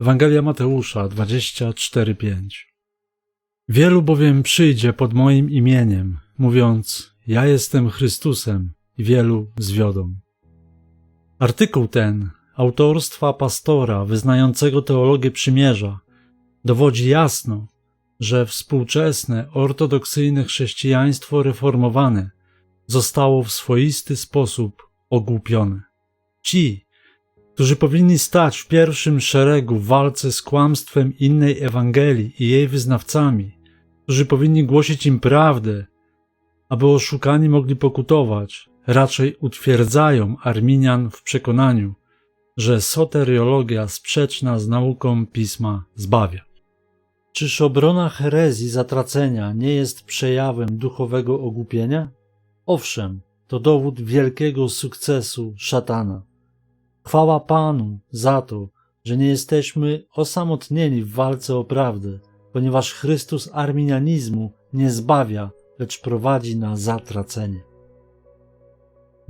Ewangelia Mateusza 24:5 Wielu bowiem przyjdzie pod moim imieniem, mówiąc: Ja jestem Chrystusem, i wielu zwiodą. Artykuł ten, autorstwa pastora wyznającego teologię przymierza, dowodzi jasno, że współczesne ortodoksyjne chrześcijaństwo reformowane zostało w swoisty sposób ogłupione. Ci, którzy powinni stać w pierwszym szeregu w walce z kłamstwem innej Ewangelii i jej wyznawcami, którzy powinni głosić im prawdę, aby oszukani mogli pokutować, raczej utwierdzają Arminian w przekonaniu, że soteriologia sprzeczna z nauką pisma zbawia. Czyż obrona herezji zatracenia nie jest przejawem duchowego ogłupienia? Owszem, to dowód wielkiego sukcesu szatana. Chwała Panu za to, że nie jesteśmy osamotnieni w walce o prawdę, ponieważ Chrystus arminianizmu nie zbawia, lecz prowadzi na zatracenie.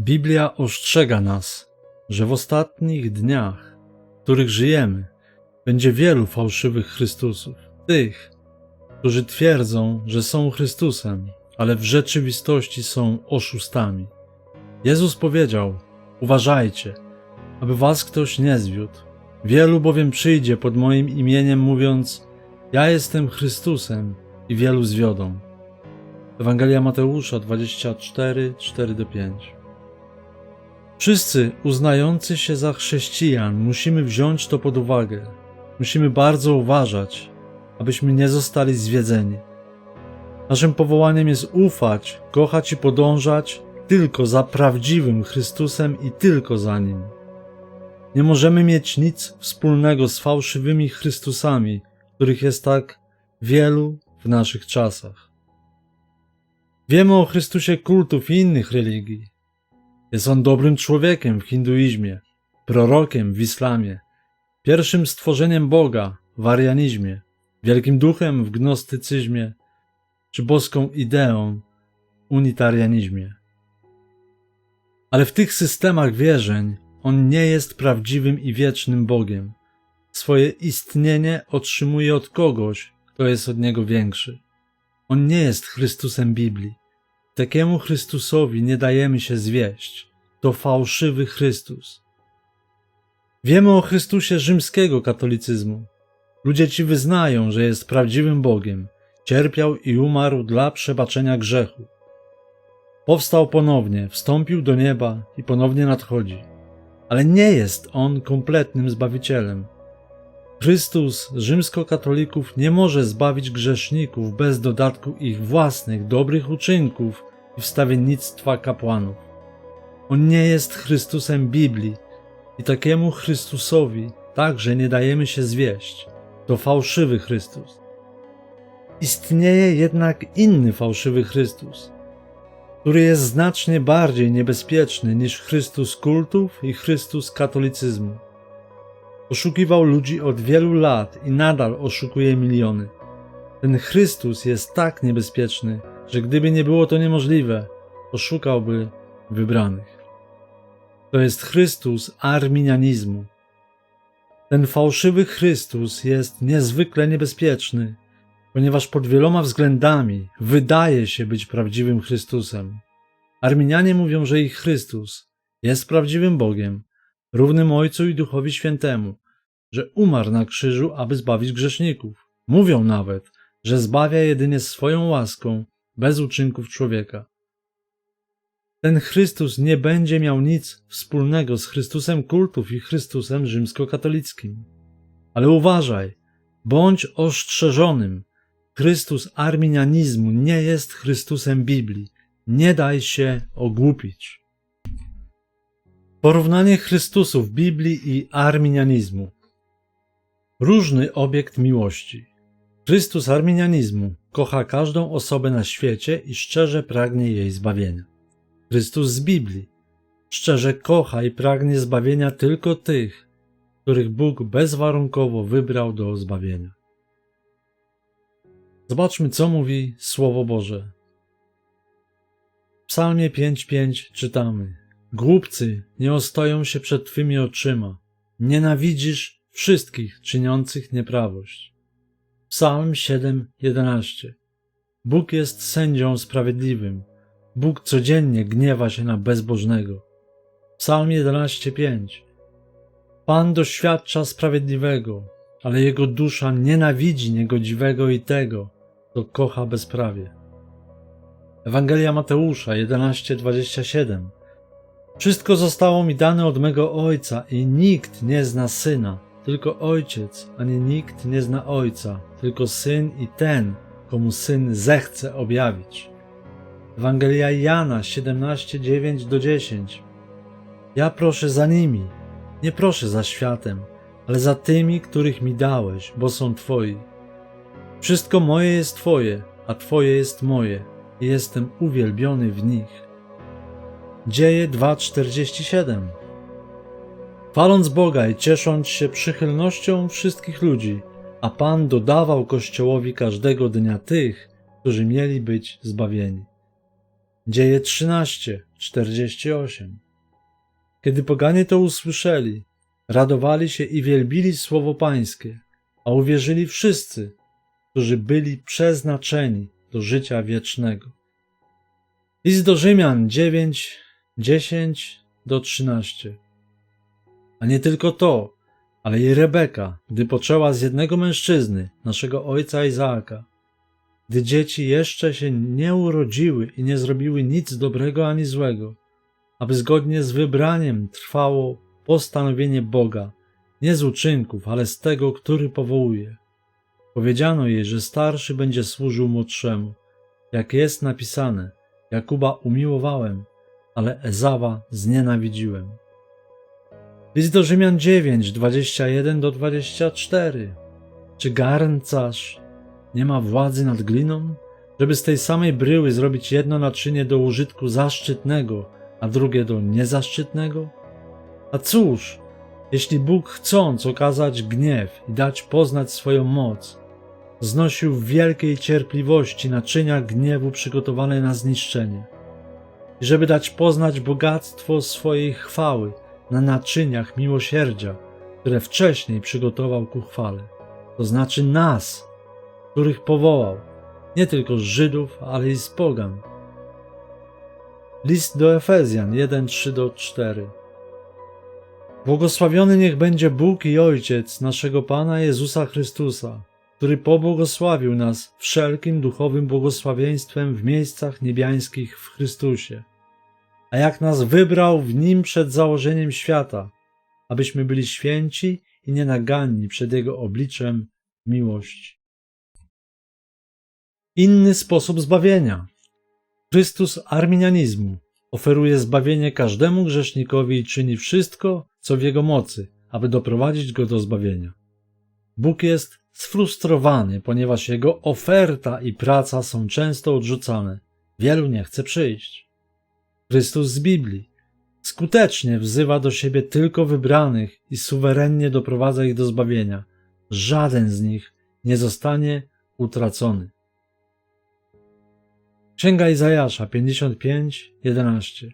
Biblia ostrzega nas, że w ostatnich dniach, w których żyjemy, będzie wielu fałszywych Chrystusów, tych, którzy twierdzą, że są Chrystusem, ale w rzeczywistości są oszustami. Jezus powiedział: Uważajcie, aby was ktoś nie zwiódł. Wielu bowiem przyjdzie pod moim imieniem, mówiąc: Ja jestem Chrystusem, i wielu zwiodą. Ewangelia Mateusza 24, 4-5. Wszyscy uznający się za chrześcijan musimy wziąć to pod uwagę. Musimy bardzo uważać, abyśmy nie zostali zwiedzeni. Naszym powołaniem jest ufać, kochać i podążać tylko za prawdziwym Chrystusem i tylko za Nim. Nie możemy mieć nic wspólnego z fałszywymi Chrystusami, których jest tak wielu w naszych czasach. Wiemy o Chrystusie kultów i innych religii. Jest on dobrym człowiekiem w hinduizmie, prorokiem w islamie, pierwszym stworzeniem Boga w arianizmie, wielkim duchem w gnostycyzmie, czy boską ideą w unitarianizmie. Ale w tych systemach wierzeń on nie jest prawdziwym i wiecznym Bogiem. Swoje istnienie otrzymuje od kogoś, kto jest od niego większy. On nie jest Chrystusem Biblii. Takiemu Chrystusowi nie dajemy się zwieść. To fałszywy Chrystus. Wiemy o Chrystusie rzymskiego katolicyzmu. Ludzie ci wyznają, że jest prawdziwym Bogiem, cierpiał i umarł dla przebaczenia grzechu. Powstał ponownie, wstąpił do nieba i ponownie nadchodzi. Ale nie jest on kompletnym zbawicielem. Chrystus rzymskokatolików nie może zbawić grzeszników bez dodatku ich własnych dobrych uczynków i wstawiennictwa kapłanów. On nie jest Chrystusem Biblii i takiemu Chrystusowi także nie dajemy się zwieść. To fałszywy Chrystus. Istnieje jednak inny fałszywy Chrystus, który jest znacznie bardziej niebezpieczny niż Chrystus kultów i Chrystus katolicyzmu. Oszukiwał ludzi od wielu lat i nadal oszukuje miliony. Ten Chrystus jest tak niebezpieczny, że gdyby nie było to niemożliwe, oszukałby wybranych. To jest Chrystus arminianizmu. Ten fałszywy Chrystus jest niezwykle niebezpieczny, ponieważ pod wieloma względami wydaje się być prawdziwym Chrystusem. Arminianie mówią, że ich Chrystus jest prawdziwym Bogiem, równym Ojcu i Duchowi Świętemu, że umarł na krzyżu, aby zbawić grzeszników. Mówią nawet, że zbawia jedynie swoją łaską, bez uczynków człowieka. Ten Chrystus nie będzie miał nic wspólnego z Chrystusem kultów i Chrystusem rzymskokatolickim. Ale uważaj, bądź ostrzeżonym. Chrystus arminianizmu nie jest Chrystusem Biblii. Nie daj się ogłupić. Porównanie Chrystusów Biblii i arminianizmu. Różny obiekt miłości. Chrystus arminianizmu kocha każdą osobę na świecie i szczerze pragnie jej zbawienia. Chrystus z Biblii szczerze kocha i pragnie zbawienia tylko tych, których Bóg bezwarunkowo wybrał do zbawienia. Zobaczmy, co mówi Słowo Boże. W Psalmie 5:5 czytamy: Głupcy nie ostoją się przed Twymi oczyma. Nienawidzisz wszystkich czyniących nieprawość. Psalm 7:11 Bóg jest sędzią sprawiedliwym. Bóg codziennie gniewa się na bezbożnego. Psalm 11:5 Pan doświadcza sprawiedliwego, ale jego dusza nienawidzi niegodziwego i tego, kto kocha bezprawie. Ewangelia Mateusza 11:27 Wszystko zostało mi dane od mego Ojca i nikt nie zna Syna, tylko Ojciec, ani nikt nie zna Ojca, tylko Syn i ten, komu Syn zechce objawić. Ewangelia Jana 17:9 do 10 Ja proszę za nimi, nie proszę za światem, ale za tymi, których mi dałeś, bo są Twoi. Wszystko moje jest Twoje, a Twoje jest moje i jestem uwielbiony w nich. Dzieje 2:47 Chwaląc Boga i ciesząc się przychylnością wszystkich ludzi, a Pan dodawał Kościołowi każdego dnia tych, którzy mieli być zbawieni. Dzieje 13:48 Kiedy poganie to usłyszeli, radowali się i wielbili słowo Pańskie, a uwierzyli wszyscy, którzy byli przeznaczeni do życia wiecznego. List do Rzymian 9, 10 do 13. A nie tylko to, ale i Rebeka, gdy poczęła z jednego mężczyzny, naszego ojca Izaaka, gdy dzieci jeszcze się nie urodziły i nie zrobiły nic dobrego ani złego, aby zgodnie z wybraniem trwało postanowienie Boga, nie z uczynków, ale z tego, który powołuje. Powiedziano jej, że starszy będzie służył młodszemu. Jak jest napisane, Jakuba umiłowałem, ale Ezawa znienawidziłem. List do Rzymian 9, 21 do 24. Czy garncarz nie ma władzy nad gliną, żeby z tej samej bryły zrobić jedno naczynie do użytku zaszczytnego, a drugie do niezaszczytnego? A cóż, jeśli Bóg chcąc okazać gniew i dać poznać swoją moc, znosił w wielkiej cierpliwości naczynia gniewu przygotowane na zniszczenie, i żeby dać poznać bogactwo swojej chwały na naczyniach miłosierdzia, które wcześniej przygotował ku chwale, to znaczy nas, których powołał, nie tylko z Żydów, ale i z Pogan. List do Efezjan 1, 3 do 4 Błogosławiony niech będzie Bóg i Ojciec naszego Pana Jezusa Chrystusa, który pobłogosławił nas wszelkim duchowym błogosławieństwem w miejscach niebiańskich w Chrystusie. A jak nas wybrał w Nim przed założeniem świata, abyśmy byli święci i nienaganni przed Jego obliczem miłości. Inny sposób zbawienia. Chrystus arminianizmu oferuje zbawienie każdemu grzesznikowi i czyni wszystko, co w jego mocy, aby doprowadzić go do zbawienia. Bóg jest sfrustrowany, ponieważ jego oferta i praca są często odrzucane. Wielu nie chce przyjść. Chrystus z Biblii skutecznie wzywa do siebie tylko wybranych i suwerennie doprowadza ich do zbawienia. Żaden z nich nie zostanie utracony. Księga Izajasza 55, 11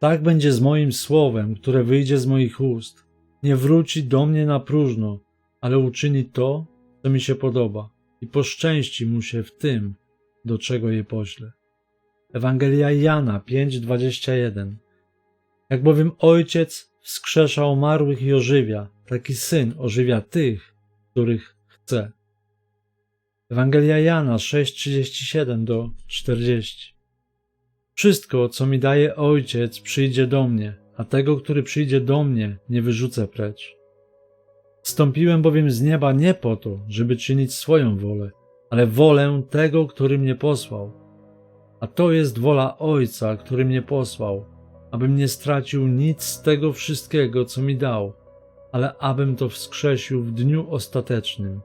Tak będzie z moim słowem, które wyjdzie z moich ust. Nie wróci do mnie na próżno, ale uczyni to, co mi się podoba i poszczęści mu się w tym, do czego je poślę. Ewangelia Jana 5:21 Jak bowiem ojciec wskrzesza umarłych i ożywia, taki syn ożywia tych, których chce. Ewangelia Jana 6:37 do 40 Wszystko, co mi daje ojciec, przyjdzie do mnie, a tego, który przyjdzie do mnie, nie wyrzucę precz. Wstąpiłem bowiem z nieba nie po to, żeby czynić swoją wolę, ale wolę tego, który mnie posłał. A to jest wola Ojca, który mnie posłał, abym nie stracił nic z tego wszystkiego, co mi dał, ale abym to wskrzesił w dniu ostatecznym.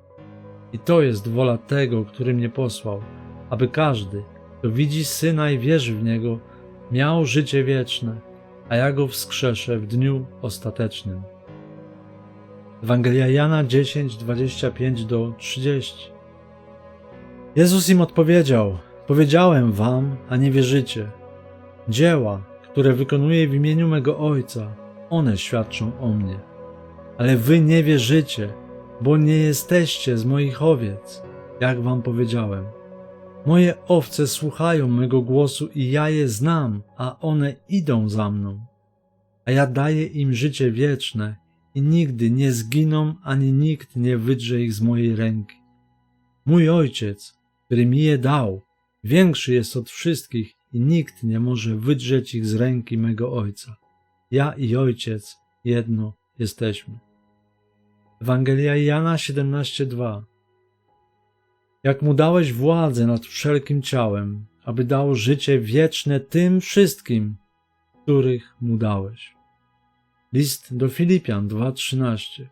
I to jest wola tego, który mnie posłał, aby każdy, kto widzi Syna i wierzy w Niego, miał życie wieczne, a ja go wskrzeszę w dniu ostatecznym. Ewangelia Jana 10, 25 do 30. Jezus im odpowiedział: Powiedziałem wam, a nie wierzycie. Dzieła, które wykonuję w imieniu mego Ojca, one świadczą o mnie. ale wy nie wierzycie, bo nie jesteście z moich owiec, jak wam powiedziałem. Moje owce słuchają mego głosu i ja je znam, a one idą za mną. A ja daję im życie wieczne i nigdy nie zginą, ani nikt nie wydrze ich z mojej ręki. Mój ojciec, który mi je dał, większy jest od wszystkich i nikt nie może wydrzeć ich z ręki mego ojca. Ja i ojciec jedno jesteśmy. Ewangelia Jana 17:2 Jak mu dałeś władzę nad wszelkim ciałem, aby dało życie wieczne tym wszystkim, których mu dałeś. List do Filipian 2:13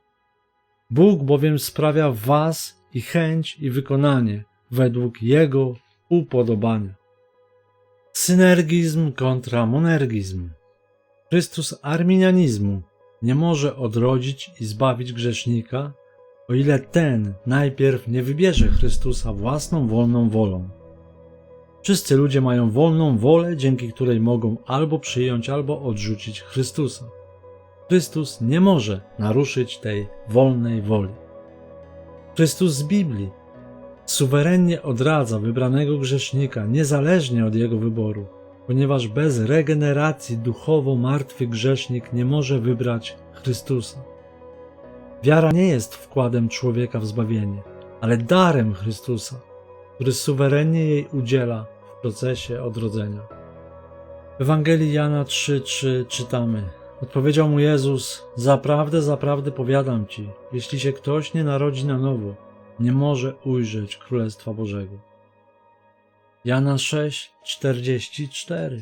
Bóg bowiem sprawia was i chęć i wykonanie według Jego upodobania. Synergizm kontra monergizm. Chrystus arminianizmu nie może odrodzić i zbawić grzesznika, o ile ten najpierw nie wybierze Chrystusa własną wolną wolą. Wszyscy ludzie mają wolną wolę, dzięki której mogą albo przyjąć, albo odrzucić Chrystusa. Chrystus nie może naruszyć tej wolnej woli. Chrystus z Biblii suwerennie odradza wybranego grzesznika niezależnie od jego wyboru, ponieważ bez regeneracji duchowo martwy grzesznik nie może wybrać Chrystusa. Wiara nie jest wkładem człowieka w zbawienie, ale darem Chrystusa, który suwerennie jej udziela w procesie odrodzenia. W Ewangelii Jana 3:3 czytamy: Odpowiedział mu Jezus: Zaprawdę, zaprawdę powiadam ci, jeśli się ktoś nie narodzi na nowo, nie może ujrzeć Królestwa Bożego. Jana 6:44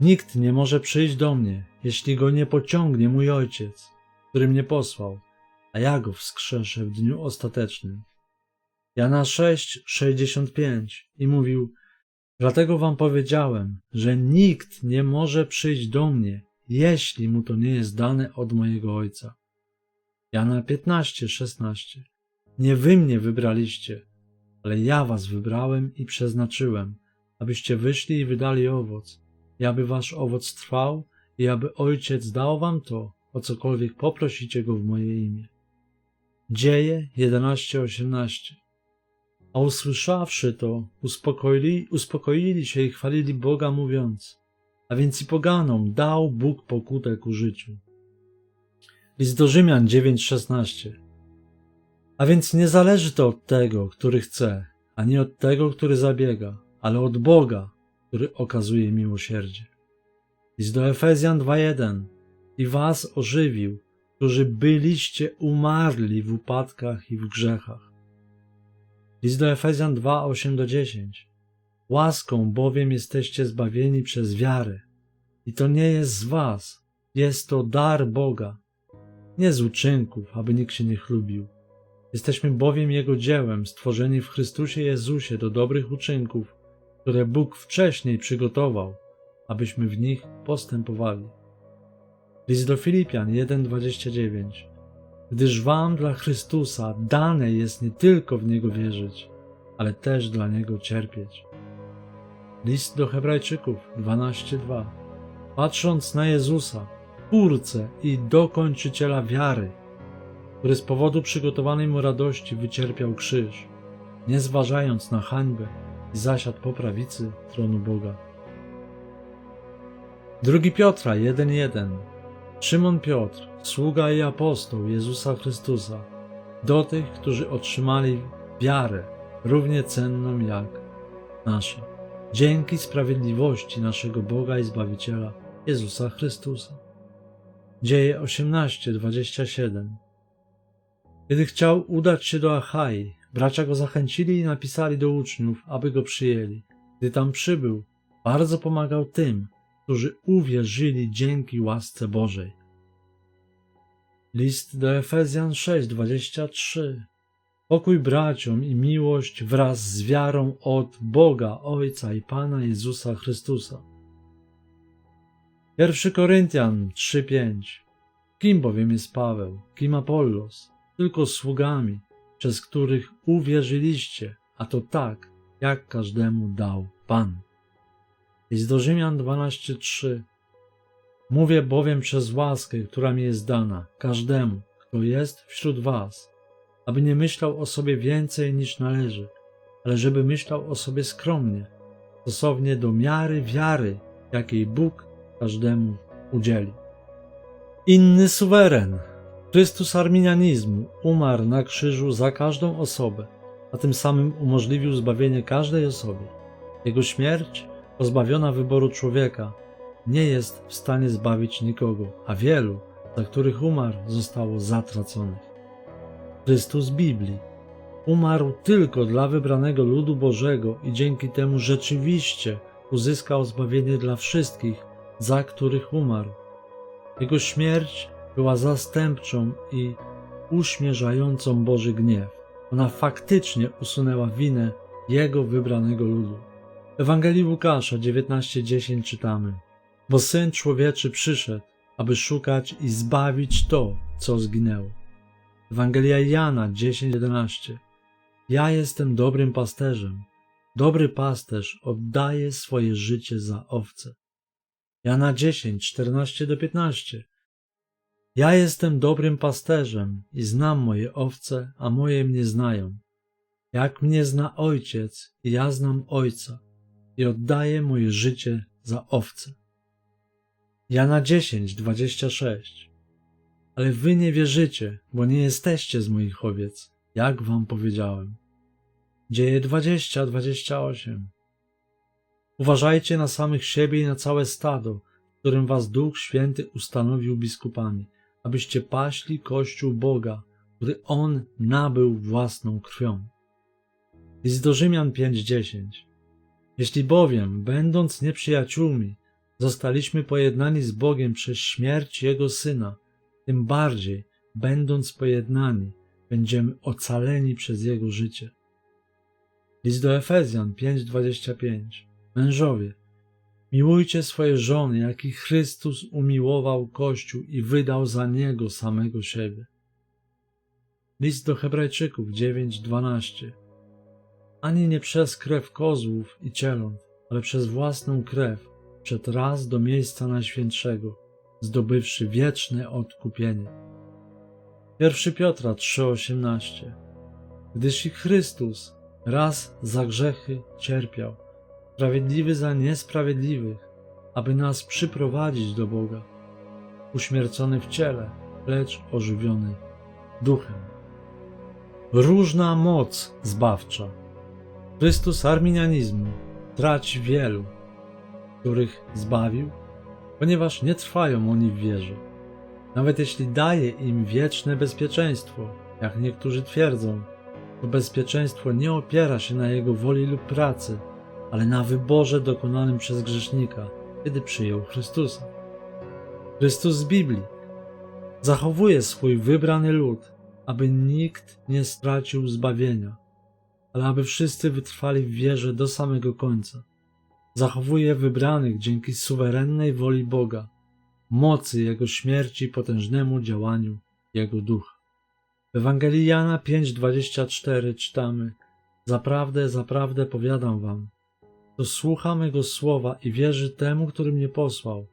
Nikt nie może przyjść do mnie, jeśli go nie pociągnie mój Ojciec, który mnie posłał, a ja go wskrzeszę w dniu ostatecznym. Jana 6:65 i mówił: Dlatego wam powiedziałem, że nikt nie może przyjść do mnie, jeśli mu to nie jest dane od mojego Ojca. Jana 15:16 Nie wy mnie wybraliście, ale ja was wybrałem i przeznaczyłem, abyście wyszli i wydali owoc, i aby wasz owoc trwał, i aby Ojciec dał wam to, o cokolwiek poprosicie go w moje imię. Dzieje 11:18 A usłyszawszy to, uspokoili, uspokoili się i chwalili Boga, mówiąc: A więc i poganom dał Bóg pokutę ku życiu. List do Rzymian 9:16 A więc nie zależy to od tego, który chce, ani od tego, który zabiega, ale od Boga, który okazuje miłosierdzie. List do Efezjan 2:1 I was ożywił, którzy byliście umarli w upadkach i w grzechach. List do Efezjan 2, 8 do 10. Łaską bowiem jesteście zbawieni przez wiarę. I to nie jest z was, jest to dar Boga, nie z uczynków, aby nikt się nie chlubił. Jesteśmy bowiem Jego dziełem, stworzeni w Chrystusie Jezusie do dobrych uczynków, które Bóg wcześniej przygotował, abyśmy w nich postępowali. List do Filipian 1:29 Gdyż wam dla Chrystusa dane jest nie tylko w Niego wierzyć, ale też dla Niego cierpieć. List do Hebrajczyków 12:2 Patrząc na Jezusa, Twórcę i dokończyciela wiary, który z powodu przygotowanej mu radości wycierpiał krzyż, nie zważając na hańbę i zasiadł po prawicy tronu Boga. 2 Piotra 1:1 Szymon Piotr, sługa i apostoł Jezusa Chrystusa, do tych, którzy otrzymali wiarę równie cenną jak nasza, dzięki sprawiedliwości naszego Boga i Zbawiciela Jezusa Chrystusa. Dzieje 18:27 Kiedy chciał udać się do Achai, bracia go zachęcili i napisali do uczniów, aby go przyjęli. Gdy tam przybył, bardzo pomagał tym, którzy uwierzyli dzięki łasce Bożej. List do Efezjan 6:23 Pokój braciom i miłość wraz z wiarą od Boga Ojca i Pana Jezusa Chrystusa. 1 Koryntian 3:5 Kim bowiem jest Paweł, kim Apollos, tylko sługami, przez których uwierzyliście, a to tak, jak każdemu dał Pan. List do Rzymian 12:3 Mówię bowiem przez łaskę, która mi jest dana, każdemu, kto jest wśród was, aby nie myślał o sobie więcej niż należy, ale żeby myślał o sobie skromnie, stosownie do miary wiary, jakiej Bóg każdemu udzieli. Inny suweren, Chrystus arminianizmu, umarł na krzyżu za każdą osobę, a tym samym umożliwił zbawienie każdej osobie. Jego śmierć, pozbawiona wyboru człowieka, nie jest w stanie zbawić nikogo, a wielu, za których umarł, zostało zatraconych. Chrystus Biblii umarł tylko dla wybranego ludu Bożego i dzięki temu rzeczywiście uzyskał zbawienie dla wszystkich, za których umarł. Jego śmierć była zastępczą i uśmierzającą Boży gniew. Ona faktycznie usunęła winę Jego wybranego ludu. Ewangelii Łukasza 19:10 czytamy: Bo syn człowieczy przyszedł, aby szukać i zbawić to, co zginęło. Ewangelia Jana 10:11 Ja jestem dobrym pasterzem. Dobry pasterz oddaje swoje życie za owce. Jana 10, 14-15 Ja jestem dobrym pasterzem i znam moje owce, a moje mnie znają. Jak mnie zna ojciec, ja znam ojca i oddaję moje życie za owce. Jana 10, 26 Ale wy nie wierzycie, bo nie jesteście z moich owiec, jak wam powiedziałem. Dzieje 20, 28 Uważajcie na samych siebie i na całe stado, którym was Duch Święty ustanowił biskupami, abyście paśli Kościół Boga, który On nabył własną krwią. List do Rzymian 5:10 Jeśli bowiem, będąc nieprzyjaciółmi, zostaliśmy pojednani z Bogiem przez śmierć Jego Syna, tym bardziej, będąc pojednani, będziemy ocaleni przez Jego życie. List do Efezjan 5:25 Mężowie, miłujcie swoje żony, jak i Chrystus umiłował Kościół i wydał za niego samego siebie. List do Hebrajczyków 9:12 Ani nie przez krew kozłów i cieląt, ale przez własną krew, przed raz do miejsca najświętszego, zdobywszy wieczne odkupienie. 1 Piotra 3:18 Gdyż i Chrystus raz za grzechy cierpiał, sprawiedliwy za niesprawiedliwych, aby nas przyprowadzić do Boga, uśmiercony w ciele, lecz ożywiony duchem. Różna moc zbawcza. Chrystus arminianizmu traci wielu, których zbawił, ponieważ nie trwają oni w wierze. Nawet jeśli daje im wieczne bezpieczeństwo, jak niektórzy twierdzą, to bezpieczeństwo nie opiera się na jego woli lub pracy, ale na wyborze dokonanym przez grzesznika, kiedy przyjął Chrystusa. Chrystus z Biblii zachowuje swój wybrany lud, aby nikt nie stracił zbawienia, ale aby wszyscy wytrwali w wierze do samego końca. Zachowuje wybranych dzięki suwerennej woli Boga, mocy Jego śmierci potężnemu działaniu Jego ducha. W Ewangelii Jana 5:24 czytamy: Zaprawdę, zaprawdę powiadam wam, kto słucha mego słowa i wierzy temu, który mnie posłał,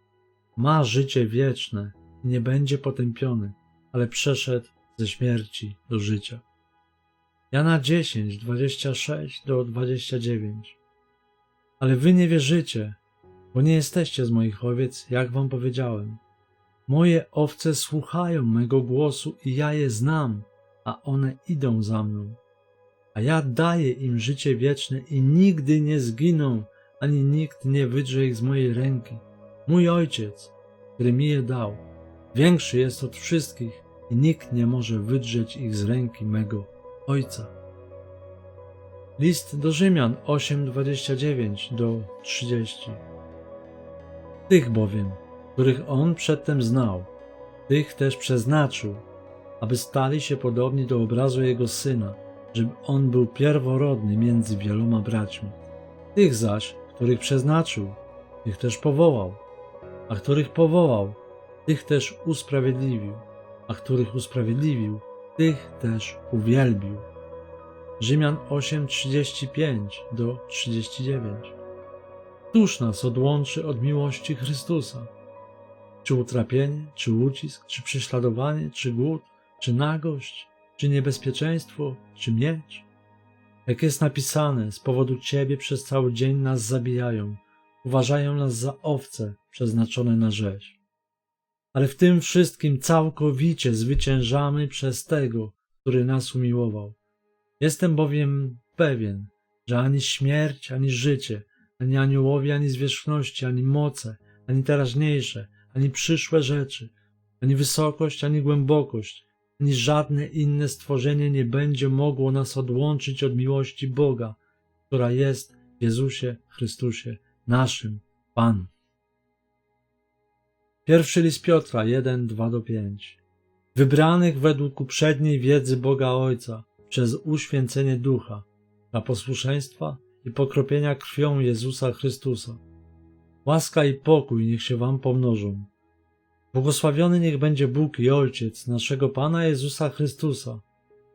ma życie wieczne i nie będzie potępiony, ale przeszedł ze śmierci do życia. Jana 10, 26 do 29. Ale wy nie wierzycie, bo nie jesteście z moich owiec, jak wam powiedziałem. Moje owce słuchają mego głosu i ja je znam, a one idą za mną a ja daję im życie wieczne i nigdy nie zginą, ani nikt nie wydrze ich z mojej ręki. Mój ojciec, który mi je dał, większy jest od wszystkich i nikt nie może wydrzeć ich z ręki mego ojca. List do Rzymian 8:29 do 30. Tych bowiem, których on przedtem znał, tych też przeznaczył, aby stali się podobni do obrazu jego syna żeby on był pierworodny między wieloma braćmi. Tych zaś, których przeznaczył, tych też powołał, a których powołał, tych też usprawiedliwił, a których usprawiedliwił, tych też uwielbił. Rzymian 8:35 do 39. Któż nas odłączy od miłości Chrystusa? Czy utrapienie, czy ucisk, czy prześladowanie, czy głód, czy nagość, czy niebezpieczeństwo, czy miecz? Jak jest napisane, z powodu Ciebie przez cały dzień nas zabijają, uważają nas za owce przeznaczone na rzeź. Ale w tym wszystkim całkowicie zwyciężamy przez Tego, który nas umiłował. Jestem bowiem pewien, że ani śmierć, ani życie, ani aniołowie, ani zwierzchności, ani moce, ani teraźniejsze, ani przyszłe rzeczy, ani wysokość, ani głębokość, ani żadne inne stworzenie nie będzie mogło nas odłączyć od miłości Boga, która jest w Jezusie Chrystusie, naszym Panu. Pierwszy list Piotra 1, 2 do 5. Wybranych według uprzedniej wiedzy Boga Ojca przez uświęcenie Ducha dla posłuszeństwa i pokropienia krwią Jezusa Chrystusa. Łaska i pokój niech się wam pomnożą. Błogosławiony niech będzie Bóg i Ojciec naszego Pana Jezusa Chrystusa,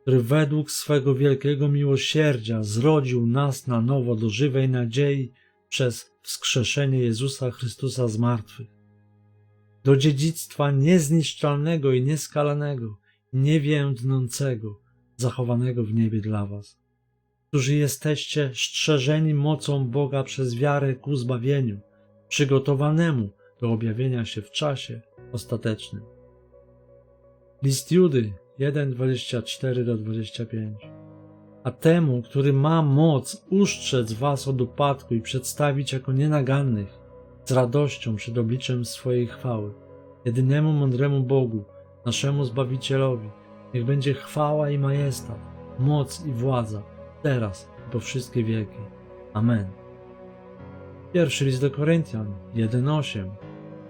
który według swego wielkiego miłosierdzia zrodził nas na nowo do żywej nadziei przez wskrzeszenie Jezusa Chrystusa z martwych. Do dziedzictwa niezniszczalnego i nieskalanego, niewiędnącego, zachowanego w niebie dla was, którzy jesteście strzeżeni mocą Boga przez wiarę ku zbawieniu, przygotowanemu do objawienia się w czasie ostatecznym. List Judy 1:24-25 A temu, który ma moc ustrzec was od upadku i przedstawić jako nienagannych, z radością przed obliczem swojej chwały, jedynemu mądremu Bogu, naszemu Zbawicielowi, niech będzie chwała i majestat, moc i władza, teraz i po wszystkie wieki. Amen. Pierwszy list do Koryntian 1:8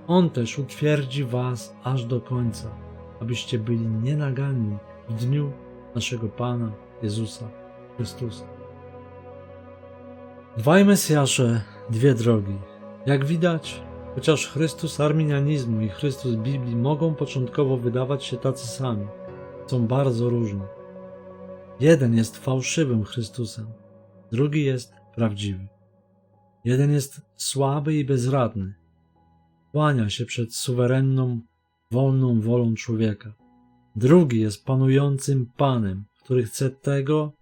On też utwierdzi was aż do końca, abyście byli nienaganni w dniu naszego Pana Jezusa Chrystusa. Dwaj Mesjasze, dwie drogi. Jak widać, chociaż Chrystus arminianizmu i Chrystus Biblii mogą początkowo wydawać się tacy sami, są bardzo różni. Jeden jest fałszywym Chrystusem, drugi jest prawdziwy. Jeden jest słaby i bezradny. Kłania się przed suwerenną, wolną wolą człowieka. Drugi jest panującym Panem, który chce tego,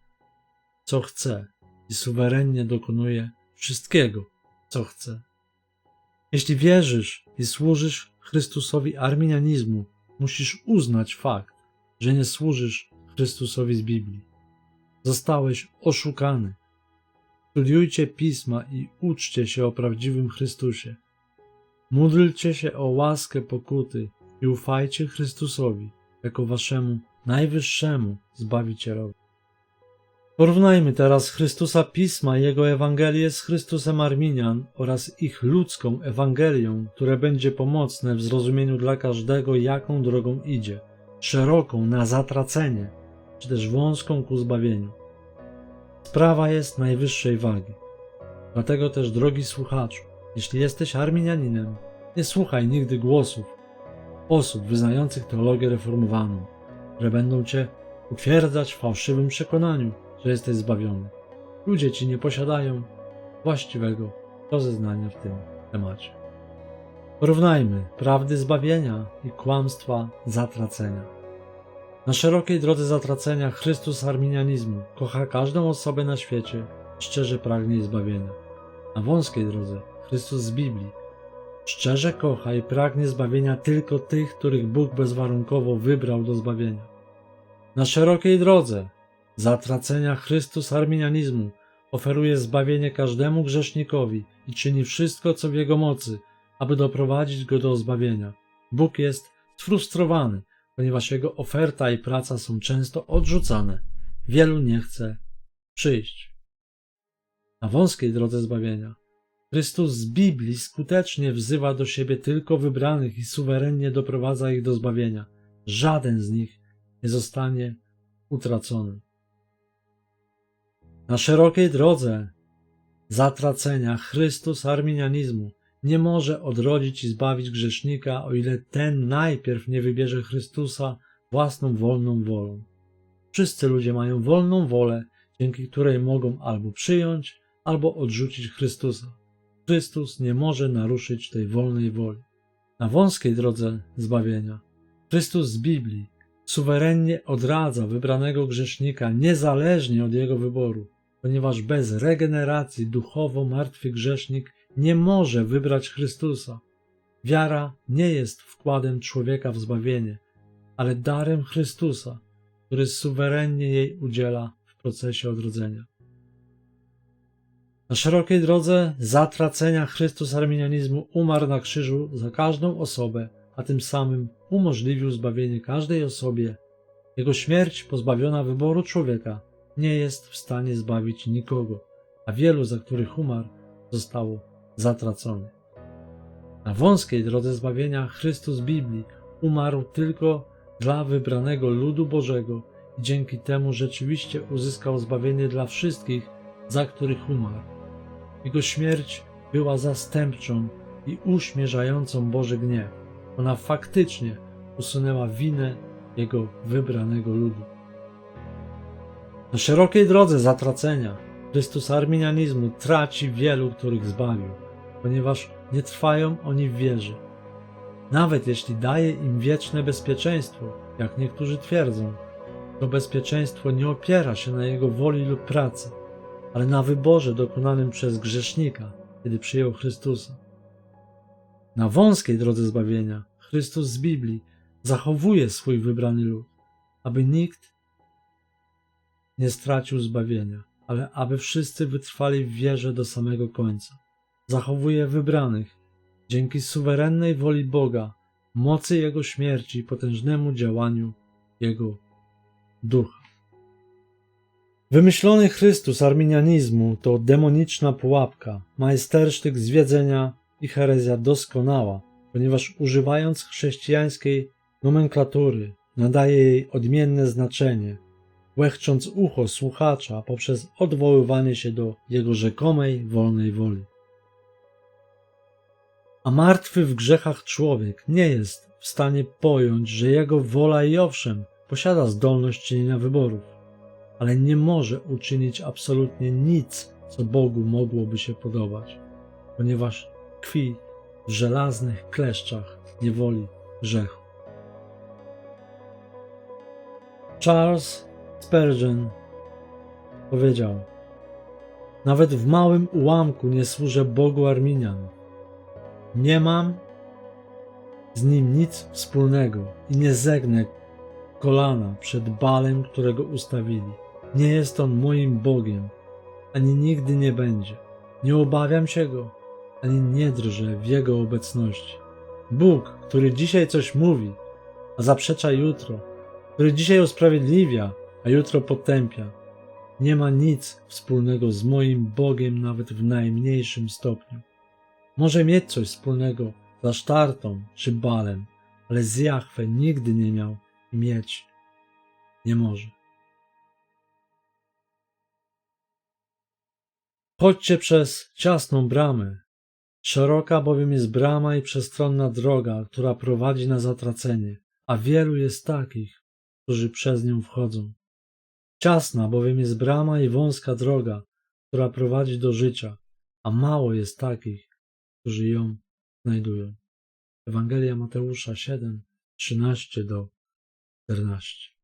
co chce i suwerennie dokonuje wszystkiego, co chce. Jeśli wierzysz i służysz Chrystusowi arminianizmu, musisz uznać fakt, że nie służysz Chrystusowi z Biblii. Zostałeś oszukany. Studiujcie pisma i uczcie się o prawdziwym Chrystusie. Módlcie się o łaskę pokuty i ufajcie Chrystusowi jako waszemu najwyższemu Zbawicielowi. Porównajmy teraz Chrystusa Pisma i Jego Ewangelię z Chrystusem Arminian oraz ich ludzką Ewangelią, które będzie pomocne w zrozumieniu dla każdego, jaką drogą idzie, szeroką na zatracenie, czy też wąską ku zbawieniu. Sprawa jest najwyższej wagi. Dlatego też, drogi słuchaczu, jeśli jesteś arminianinem, nie słuchaj nigdy głosów osób wyznających teologię reformowaną, które będą cię utwierdzać w fałszywym przekonaniu, że jesteś zbawiony. Ludzie ci nie posiadają właściwego rozeznania w tym temacie. Porównajmy prawdy zbawienia i kłamstwa zatracenia. Na szerokiej drodze zatracenia Chrystus arminianizmu kocha każdą osobę na świecie szczerze pragnie zbawienia. Na wąskiej drodze Chrystus z Biblii szczerze kocha i pragnie zbawienia tylko tych, których Bóg bezwarunkowo wybrał do zbawienia. Na szerokiej drodze zatracenia Chrystus arminianizmu oferuje zbawienie każdemu grzesznikowi i czyni wszystko, co w jego mocy, aby doprowadzić go do zbawienia. Bóg jest sfrustrowany, ponieważ jego oferta i praca są często odrzucane. Wielu nie chce przyjść. Na wąskiej drodze zbawienia Chrystus z Biblii skutecznie wzywa do siebie tylko wybranych i suwerennie doprowadza ich do zbawienia. Żaden z nich nie zostanie utracony. Na szerokiej drodze zatracenia Chrystus arminianizmu nie może odrodzić i zbawić grzesznika, o ile ten najpierw nie wybierze Chrystusa własną wolną wolą. Wszyscy ludzie mają wolną wolę, dzięki której mogą albo przyjąć, albo odrzucić Chrystusa. Chrystus nie może naruszyć tej wolnej woli. Na wąskiej drodze zbawienia Chrystus z Biblii suwerennie odradza wybranego grzesznika niezależnie od jego wyboru, ponieważ bez regeneracji duchowo martwy grzesznik nie może wybrać Chrystusa. Wiara nie jest wkładem człowieka w zbawienie, ale darem Chrystusa, który suwerennie jej udziela w procesie odrodzenia. Na szerokiej drodze zatracenia Chrystus arminianizmu umarł na krzyżu za każdą osobę, a tym samym umożliwił zbawienie każdej osobie. Jego śmierć pozbawiona wyboru człowieka nie jest w stanie zbawić nikogo, a wielu, za których umarł, zostało zatraconych. Na wąskiej drodze zbawienia Chrystus Biblii umarł tylko dla wybranego ludu Bożego i dzięki temu rzeczywiście uzyskał zbawienie dla wszystkich, za których umarł. Jego śmierć była zastępczą i uśmierzającą Boży gniew. Ona faktycznie usunęła winę Jego wybranego ludu. Na szerokiej drodze zatracenia Chrystus arminianizmu traci wielu, których zbawił, ponieważ nie trwają oni w wierze. Nawet jeśli daje im wieczne bezpieczeństwo, jak niektórzy twierdzą, to bezpieczeństwo nie opiera się na jego woli lub pracy, ale na wyborze dokonanym przez grzesznika, kiedy przyjął Chrystusa. Na wąskiej drodze zbawienia Chrystus z Biblii zachowuje swój wybrany lud, aby nikt nie stracił zbawienia, ale aby wszyscy wytrwali w wierze do samego końca. Zachowuje wybranych dzięki suwerennej woli Boga, mocy Jego śmierci i potężnemu działaniu Jego ducha. Wymyślony Chrystus arminianizmu to demoniczna pułapka, majstersztyk zwiedzenia i herezja doskonała, ponieważ używając chrześcijańskiej nomenklatury nadaje jej odmienne znaczenie, łechcząc ucho słuchacza poprzez odwoływanie się do jego rzekomej wolnej woli. A martwy w grzechach człowiek nie jest w stanie pojąć, że jego wola i owszem posiada zdolność czynienia wyborów, ale nie może uczynić absolutnie nic, co Bogu mogłoby się podobać, ponieważ tkwi w żelaznych kleszczach niewoli grzechu. Charles Spurgeon powiedział: Nawet w małym ułamku nie służę Bogu Arminian. Nie mam z nim nic wspólnego i nie zegnę kolana przed balem, którego ustawili. Nie jest on moim Bogiem, ani nigdy nie będzie. Nie obawiam się go, ani nie drżę w jego obecności. Bóg, który dzisiaj coś mówi, a zaprzecza jutro, który dzisiaj usprawiedliwia, a jutro potępia, nie ma nic wspólnego z moim Bogiem nawet w najmniejszym stopniu. Może mieć coś wspólnego z Asztartą czy Balem, ale z Jahwe nigdy nie miał i mieć nie może. Chodźcie przez ciasną bramę. Szeroka bowiem jest brama i przestronna droga, która prowadzi na zatracenie, a wielu jest takich, którzy przez nią wchodzą. Ciasna bowiem jest brama i wąska droga, która prowadzi do życia, a mało jest takich, którzy ją znajdują. Ewangelia Mateusza 7, 13 do 14.